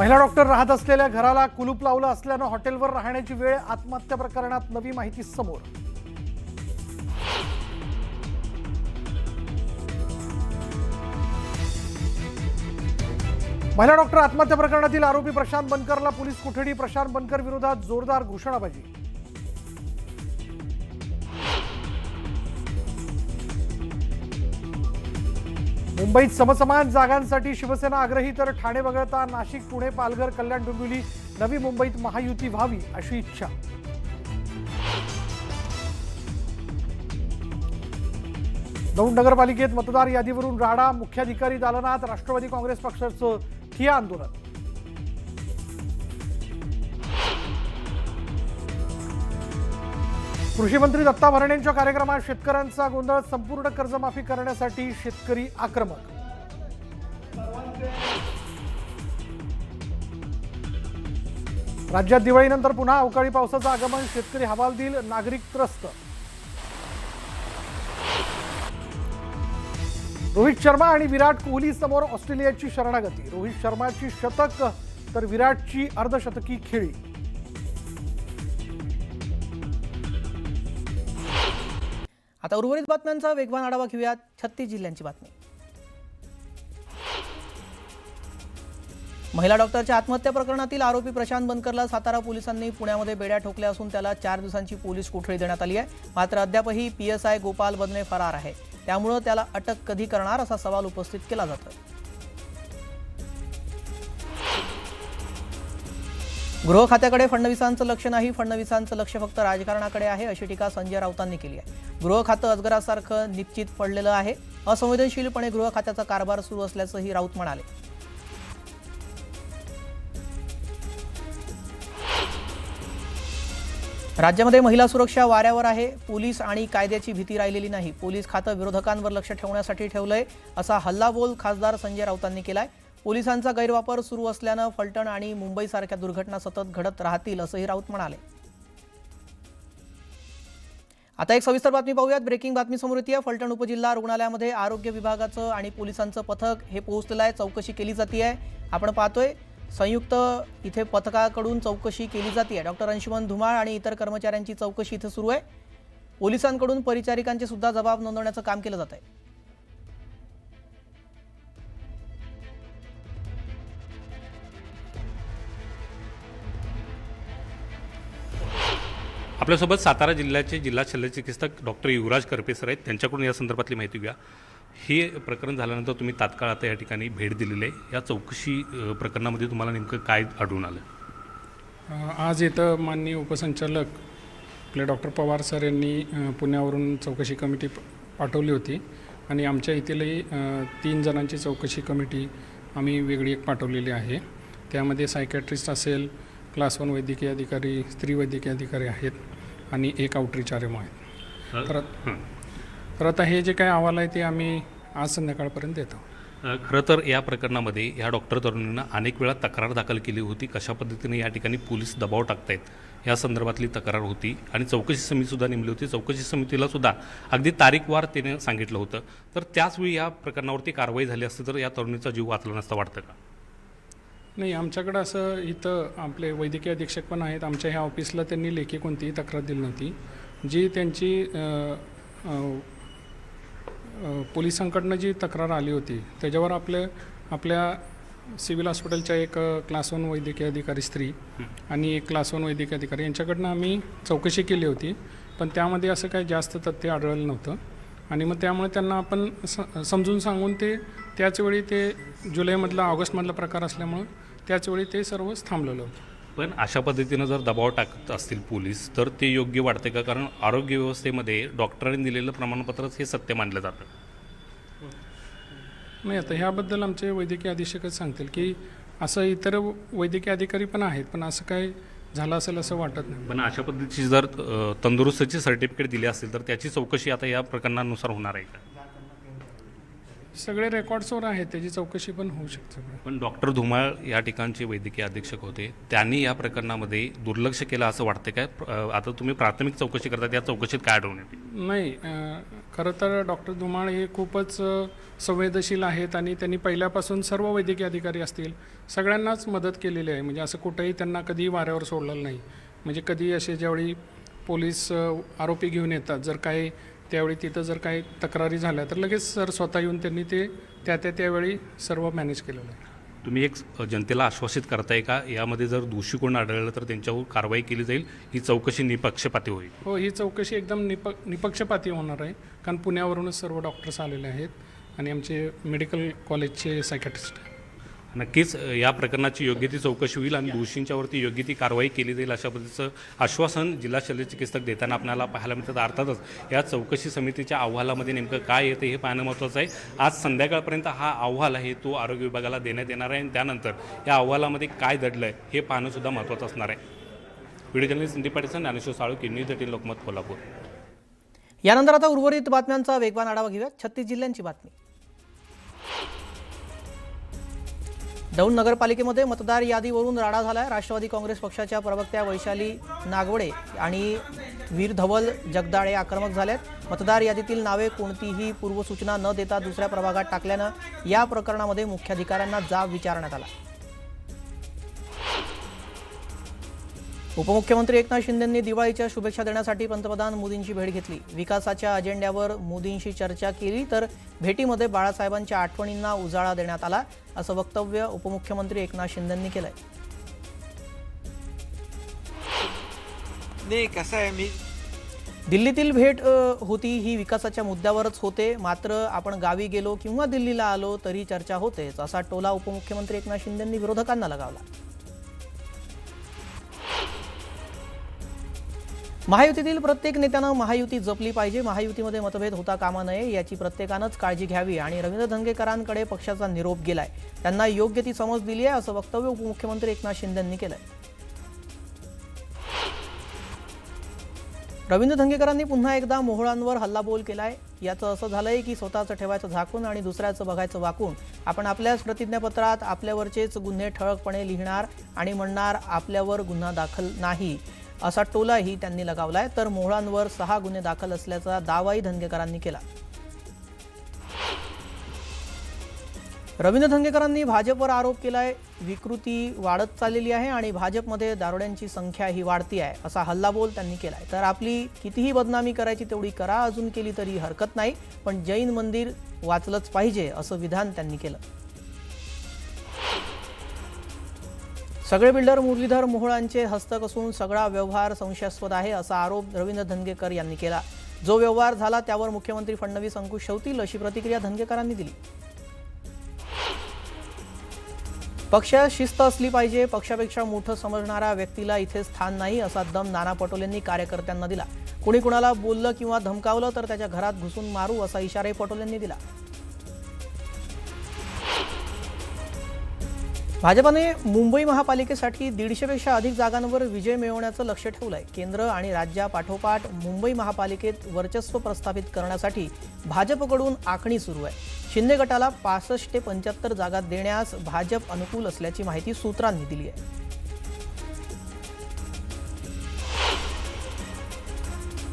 महिला डॉक्टर राहत असलेल्या घराला कुलूप लावलं असल्यानं हॉटेलवर राहण्याची वेळ आत्महत्या प्रकरणात नवी माहिती समोर. महिला डॉक्टर आत्महत्या प्रकरणातील आरोपी प्रशांत बनकरला पोलीस कोठडी प्रशांत बनकर विरोधात जोरदार घोषणाबाजी. मुंबईत समसमान जागांसाठी शिवसेना आग्रही तर ठाणे वगळता नाशिक पुणे पालघर कल्याण डोंबिवली नवी मुंबईत महायुती व्हावी अशी इच्छा. दौंड नगरपालिकेत मतदार यादीवरून राडा मुख्याधिकारी दालनात राष्ट्रवादी काँग्रेस पक्षाचं ठिया आंदोलन. कृषी मंत्री दत्ता भरणेंच्या कार्यक्रमात शेतकऱ्यांचा गोंधळ संपूर्ण कर्जमाफी करण्यासाठी शेतकरी आक्रमक. राज्यात दिवाळीनंतर पुन्हा अवकाळी पावसाचं आगमन शेतकरी हवालदिल नागरिक त्रस्त. रोहित शर्मा आणि विराट कोहली समोर ऑस्ट्रेलियाची शरणागती. रोहित शर्माची शतक तर विराटची अर्धशतकी खेळी. आता उर्वरित बातम्यांचा वेगवान आढावा घेऊयात छत्तीस जिल्ह्यांची बातमी. महिला डॉक्टरच्या आत्महत्या प्रकरणातील आरोपी प्रशांत बनकरला सातारा पोलिसांनी पुण्यामध्ये बेड्या ठोकल्या असून त्याला चार दिवसांची पोलीस कोठडी देण्यात आली आहे. मात्र अद्यापही पीएसआय गोपाल बदने फरार आहे. त्यामुळं त्याला अटक कधी करणार असा सवाल उपस्थित केला जातो गृह खात्याकडे फडणवीसांचं लक्ष नाही. फडणवीसांचं लक्ष फक्त राजकारणाकडे आहे अशी टीका संजय राऊतांनी केली आहे. गृह खातं अजगरासारखं निश्चित पडलेलं आहे. असंवेदनशीलपणे गृह खात्याचा कारभार सुरू असल्याचंही राऊत म्हणाले. राज्यामध्ये महिला सुरक्षा वाऱ्यावर आहे. पोलीस आणि कायद्याची भीती राहिलेली नाही. पोलीस खातं विरोधकांवर लक्ष ठेवण्यासाठी ठेवलंय असा हल्लाबोल खासदार संजय राऊतांनी केलाय. पोलिसांचा गैरवापर सुरू असल्यानं फलटण आणि मुंबईसारख्या दुर्घटना सतत घडत राहतील असंही राऊत म्हणाले. आता एक सविस्तर बातमी पाहूयात. ब्रेकिंग बातमी समोर येते. फलटण उपजिल्हा रुग्णालयामध्ये आरोग्य विभागाचं आणि पोलिसांचं पथक हे पोहोचलेलं आहे. चौकशी केली जाते आहे आपण पाहतोय संयुक्त इथे पथकाकडून चौकशी केली जाते डॉक्टर अंशुमन धुमाळ आणि इतर कर्मचाऱ्यांची चौकशी इथे सुरू आहे. पोलिसांकडून परिचारिकांचे सुद्धा जबाब नोंदवण्याचं काम केलं जात आहे. आपल्यासोबत सातारा जिल्ह्याचे जिल्हा शल्यचिकित्सक डॉक्टर युवराज करपे सर आहेत. त्यांच्याकडून या संदर्भातली माहिती घेऊया. हे प्रकरण झाल्यानंतर तुम्ही तात्काळ आता या ठिकाणी भेट दिलेली आहे. या चौकशी प्रकरणामध्ये तुम्हाला नेमकं काय आढळून आलं? आज इथं माननीय उपसंचालक आपले डॉक्टर पवार सर यांनी पुण्यावरून चौकशी कमिटी पाठवली होती. आणि आमच्या इथेही तीन जणांची चौकशी कमिटी आम्ही वेगळी एक पाठवलेली आहे. त्यामध्ये सायकॅट्रिस्ट असेल क्लास वन वैद्यकीय अधिकारी स्त्री वैद्यकीय अधिकारी आहेत आणि एक आउटरीच आर एम आहेत तर. तर आता हे जे काय अहवाल आहे ते आम्ही आज संध्याकाळपर्यंत देतो. खरं तर या प्रकरणामध्ये या डॉक्टर तरुणींना अनेक वेळा तक्रार दाखल केली होती. कशा पद्धतीने या ठिकाणी पोलीस दबाव टाकतायत या संदर्भातली तक्रार होती आणि चौकशी समितीसुद्धा नेमली होती. चौकशी समितीला सुद्धा अगदी तारीखवार त्याने सांगितलं होतं. तर त्याचवेळी या प्रकरणावरती कारवाई झाली असती तर या तरुणीचा जीव वाचला नसता वाटतं का? नाही आमच्याकडं असं इथं आपले वैद्यकीय अधीक्षक पण आहेत. आमच्या ह्या ऑफिसला त्यांनी लेखी कोणतीही तक्रार दिली नव्हती. जी त्यांची पोलिसांकडनं जी तक्रार आली होती त्याच्यावर आपल्या आपल्या सिव्हिल हॉस्पिटलच्या एक क्लास वन वैद्यकीय अधिकारी स्त्री आणि एक क्लास वन वैद्यकीय अधिकारी यांच्याकडनं आम्ही चौकशी केली होती. पण त्यामध्ये असं काही जास्त तथ्य आढळलं नव्हतं. आणि मग त्यामुळे त्यांना आपण स समजून सांगून ते त्याचवेळी ते जुलैमधला ऑगस्टमधला प्रकार असल्यामुळं त्याचवेळी ते सर्वच थांबलेलं होतं. पण अशा पद्धतीनं जर दबाव टाकत असतील पोलीस तर ते योग्य वाटते का? कारण आरोग्य व्यवस्थेमध्ये डॉक्टरांनी दिलेलं प्रमाणपत्रच हे सत्य मानलं जातं. नाही आता ह्याबद्दल आमचे वैद्यकीय अधीक्षकच सांगतील की असं इतर वैद्यकीय अधिकारी पण आहेत पण असं काय झालं असेल असं वाटत नाही. पण अशा पद्धतीची जर तंदुरुस्तीची सर्टिफिकेट दिली असेल तर त्याची चौकशी आता या प्रकरणानुसार होणार आहे का? सगळे रेकॉर्ड्सवर आहेत त्याची चौकशी पण होऊ शकते पण डॉक्टर धुमाळ या ठिकाणचे वैद्यकीय अधीक्षक होते. त्यांनी या प्रकरणामध्ये दुर्लक्ष केलं असं वाटतं काय? आता तुम्ही प्राथमिक चौकशी करता त्या चौकशीत काय आढळून येते? नाही खरं तर डॉक्टर धुमाळ हे खूपच संवेदनशील आहेत आणि त्यांनी पहिल्यापासून सर्व वैद्यकीय अधिकारी असतील सगळ्यांनाच मदत केलेली आहे. म्हणजे असं कुठेही त्यांना कधी वाऱ्यावर सोडलेलं नाही. म्हणजे कधी असे ज्यावेळी पोलीस आरोपी घेऊन येतात जर काही त्यावेळी तिथं जर काही तक्रारी झाल्या तर लगेच सर स्वतः येऊन त्यांनी ते त्या त्या त्यावेळी सर्व मॅनेज केलेलं आहे. तुम्ही एक जनतेला आश्वासित करताय का? यामध्ये जर दोषी कोण आढळलं तर त्यांच्यावर कारवाई केली जाईल ही चौकशी निपक्षपाती होईल. हो ही चौकशी एकदम निप निपक्षपाती होणार आहे कारण पुण्यावरूनच सर्व डॉक्टर्स आलेले आहेत आणि आमचे मेडिकल कॉलेजचे सायकॅट्रिस्ट नक्कीच या प्रकरणाची योग्य ती चौकशी होईल आणि दोषींच्यावरती योग्य ती कारवाई केली जाईल अशा पद्धतीचं आश्वासन जिल्हा शल्यचिकित्सक देताना आपल्याला पाहायला मिळतं अर्थातच या चौकशी समितीच्या अहवालामध्ये नेमकं काय येतं हे पाहणं महत्त्वाचं आहे. आज संध्याकाळपर्यंत हा अहवाल आहे तो आरोग्य विभागाला देण्यात येणार आहे आणि त्यानंतर या अहवालामध्ये काय दडलं आहे हे पाहणंसुद्धा महत्त्वाचं असणार आहे. Video journalist Sandeep Patil Dnyaneshwar Salu news eighteen Lokmat Kolhapur. यानंतर आता उर्वरित बातम्यांचा वेगवान आढावा घेऊया छत्तीस जिल्ह्यांची बातमी. दौंड नगरपालिकेमध्ये मतदार यादीवरून राडा झाला आहे राष्ट्रवादी काँग्रेस पक्षाच्या प्रवक्त्या वैशाली नागवडे आणि वीर धवल जगदाळे आक्रमक झालेत. मतदार यादीतील नावे कोणतीही पूर्वसूचना न देता दुसऱ्या प्रभागात टाकल्यानं या प्रकरणामध्ये मुख्याधिकाऱ्यांना जाब विचारण्यात आला. उपमुख्यमंत्री एकनाथ शिंदेंनी दिवाळीच्या शुभेच्छा देण्यासाठी पंतप्रधान मोदींची भेट घेतली. विकासाच्या अजेंड्यावर मोदींशी चर्चा केली तर भेटीमध्ये बाळासाहेबांच्या आठवणींना उजाळा देण्यात आला असं वक्तव्य उपमुख्यमंत्री एकनाथ शिंदेंनी केलंय. नाही कसं आहे मी दिल्लीतील भेट होती ही विकासाच्या मुद्द्यावरच होते. मात्र आपण गावी गेलो किंवा दिल्लीला आलो तरी चर्चा होतेच असा टोला उपमुख्यमंत्री एकनाथ शिंदेंनी विरोधकांना लगावला. महायुतीतील प्रत्येक नेत्यानं महायुती जपली पाहिजे. महायुतीमध्ये मतभेद होता कामा नये याची प्रत्येकानंच काळजी घ्यावी आणि रवींद्र धंगेकरांकडे पक्षाचा निरोप गेलाय. त्यांना योग्य ती समज दिली आहे असं वक्तव्य उपमुख्यमंत्री एकनाथ शिंदेंनी केलंय. रवींद्र धंगेकरांनी पुन्हा एकदा मोहळांवर हल्लाबोल केलाय. याचं असं झालंय की स्वतःचं ठेवायचं झाकून आणि दुसऱ्याचं बघायचं वाकून. आपण आपल्याच प्रतिज्ञापत्रात आपल्यावरचेच गुन्हे ठळकपणे लिहिणार आणि म्हणणार आपल्यावर गुन्हा दाखल नाही. असा टोलाही त्यांनी लगावलाय. तर मोहळांवर सहा गुन्हे दाखल असल्याचा दावाही धंगेकरांनी केला. रवींद्र धंगेकरांनी भाजपवर आरोप केलाय. विकृती वाढत चाललेली आहे आणि भाजपमध्ये दारोड्यांची संख्या ही वाढती आहे असा हल्लाबोल त्यांनी केलाय. तर आपली कितीही बदनामी करायची तेवढी करा अजून केली तरी हरकत नाही पण जैन मंदिर वाचलंच पाहिजे असं विधान त्यांनी केलं. सगळे बिल्डर मुरलीधर मोहोळांचे हस्तक असून सगळा व्यवहार संशयास्पद आहे असा आरोप रवींद्र धनगेकर यांनी केला. जो व्यवहार झाला त्यावर मुख्यमंत्री फडणवीस अंकुश ठेवतील अशी प्रतिक्रिया धनगेकरांनी दिली. पक्षात शिस्त असली पाहिजे पक्षापेक्षा मोठं समजणाऱ्या व्यक्तीला इथे स्थान नाही असा दम नाना पटोलेंनी कार्यकर्त्यांना दिला. कुणी कुणाला बोललं किंवा धमकावलं तर त्याच्या घरात घुसून मारू असा इशाराही पटोलेंनी दिला. भाजपाने मुंबई महापालिकेसाठी दीडशेपेक्षा अधिक जागांवर विजय मिळवण्याचं लक्ष ठेवलं आहे केंद्र आणि राज्यापाठोपाठ मुंबई महापालिकेत वर्चस्व प्रस्थापित करण्यासाठी भाजपकडून आखणी सुरू आहे. शिंदे गटाला पासष्ट ते पंच्याहत्तर जागा देण्यास भाजप अनुकूल असल्याची माहिती सूत्रांनी दिली आहे.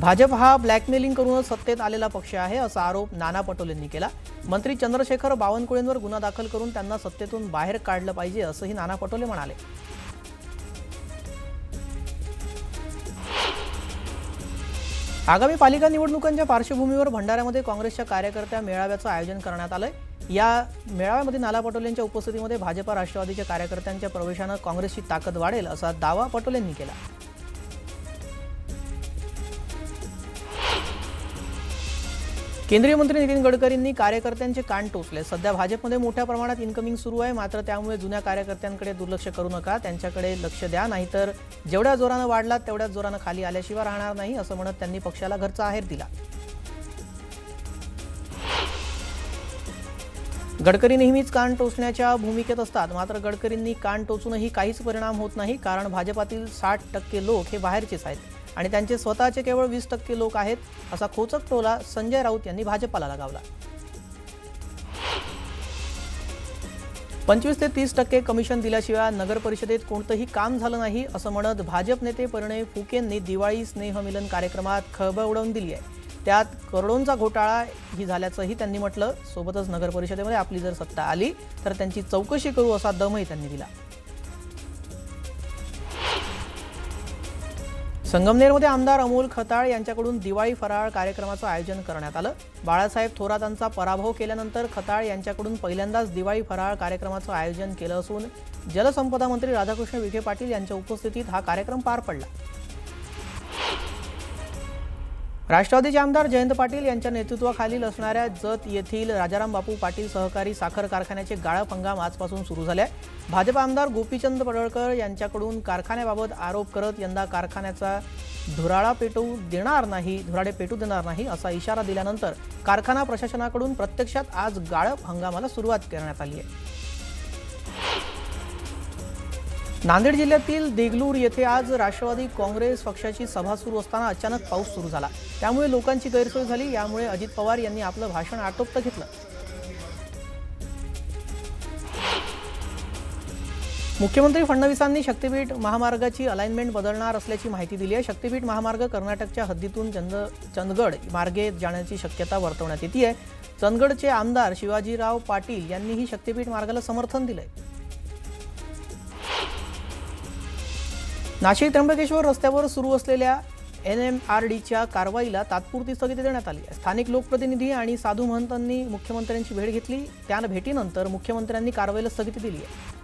भाजप हा ब्लॅकमेलिंग करूनच सत्तेत आलेला पक्ष आहे असा आरोप नाना पटोलेंनी केला. मंत्री चंद्रशेखर बावनकुळेंवर गुन्हा दाखल करून त्यांना सत्तेतून बाहेर काढलं पाहिजे असंही नाना पटोले म्हणाले. आगामी पालिका निवडणुकांच्या पार्श्वभूमीवर भंडाऱ्यामध्ये काँग्रेसच्या कार्यकर्त्या मेळाव्याचं आयोजन करण्यात आलंय. या मेळाव्यामध्ये नाना पटोलेंच्या उपस्थितीमध्ये भाजपा राष्ट्रवादीच्या कार्यकर्त्यांच्या प्रवेशानं काँग्रेसची ताकद वाढेल असा दावा पटोलेंनी केला. केंद्रीय मंत्री नितीन गडकरींनी कार्यकर्त्यांचे कान टोचले. सध्या भाजपमध्ये मोठ्या प्रमाणात इन्कमिंग सुरू आहे. मात्र त्यामुळे जुन्या कार्यकर्त्यांकडे दुर्लक्ष करू नका. त्यांच्याकडे लक्ष द्या. नाहीतर जेवढ्या जोरानं वाढलात तेवढ्याच जोरानं खाली आल्याशिवाय राहणार नाही असं म्हणत त्यांनी पक्षाला घरचा आहेर दिला. गडकरी नेहमीच कान टोचण्याच्या भूमिकेत असतात. मात्र गडकरींनी कान टोचूनही काहीच परिणाम होत नाही. कारण भाजपातील साठ टक्के लोक हे बाहेरचेच आहेत. आणि त्यांचे स्वतःचे केवळ वीस टक्के लोक आहेत असा खोचक टोला संजय राऊत यांनी भाजपाला लगावला. पंचवीस ते तीस टक्के कमिशन दिल्याशिवाय नगर परिषदेत कोणतंही काम झालं नाही असं म्हणत भाजप नेते परिणय फुकेंनी दिवाळी स्नेहमिलन कार्यक्रमात खळबळ उडवून दिली आहे. त्यात करोडोंचा घोटाळा ही झाल्याचंही त्यांनी म्हटलं. सोबतच नगर परिषदेमध्ये आपली जर सत्ता आली तर त्यांची चौकशी करू असा दमही त्यांनी दिला. संगमनेरमध्ये आमदार अमोल खताळ यांच्याकडून दिवाळी फराळ कार्यक्रमाचं आयोजन करण्यात आलं. बाळासाहेब थोरातांचा पराभव केल्यानंतर खताळ यांच्याकडून पहिल्यांदाच दिवाळी फराळ कार्यक्रमाचं आयोजन केलं असून जलसंपदा मंत्री राधाकृष्ण विखे पाटील यांच्या उपस्थितीत हा कार्यक्रम पार पडला. राष्ट्रवादीचे आमदार जयंत पाटील यांच्या नेतृत्वाखालील असणाऱ्या जत येथील राजाराम बापू पाटील सहकारी साखर कारखान्याचे गाळप हंगाम आजपासून सुरू झाले आहे. भाजप आमदार गोपीचंद पडळकर यांच्याकडून कारखान्याबाबत आरोप करत यंदा कारखान्याचा धुराळा पेटू देणार नाही धुराडे पेटू देणार नाही असा इशारा दिल्यानंतर कारखाना प्रशासनाकडून प्रत्यक्षात आज गाळप हंगामाला सुरुवात करण्यात आली आहे. नांदेड जिल्ह्यातील देगलूर येथे आज राष्ट्रवादी काँग्रेस पक्षाची सभा सुरू असताना अचानक पाऊस सुरू झाला. त्यामुळे लोकांची गैरसोय झाली. यामुळे अजित पवार यांनी आपलं भाषण आटोपत घेतलं. मुख्यमंत्री फडणवीसांनी शक्तीपीठ महामार्गाची अलाइनमेंट बदलणार असल्याची माहिती दिली आहे. शक्तीपीठ महामार्ग कर्नाटकच्या हद्दीतून चंद चंदगड मार्गे जाण्याची शक्यता वर्तवण्यात येते आहे चंदगडचे आमदार शिवाजीराव पाटील यांनीही शक्तीपीठ मार्गाला समर्थन दिलं आहे नाशिक त्र्यंबकेश्वर रस्त्यावर सुरू असलेल्या एन एम आर डीच्या कारवाईला तात्पुरती स्थगिती देण्यात आली. स्थानिक लोकप्रतिनिधी आणि साधू महंतांनी मुख्यमंत्र्यांची भेट घेतली. त्या भेटीनंतर मुख्यमंत्र्यांनी कारवाईला स्थगिती दिली आहे.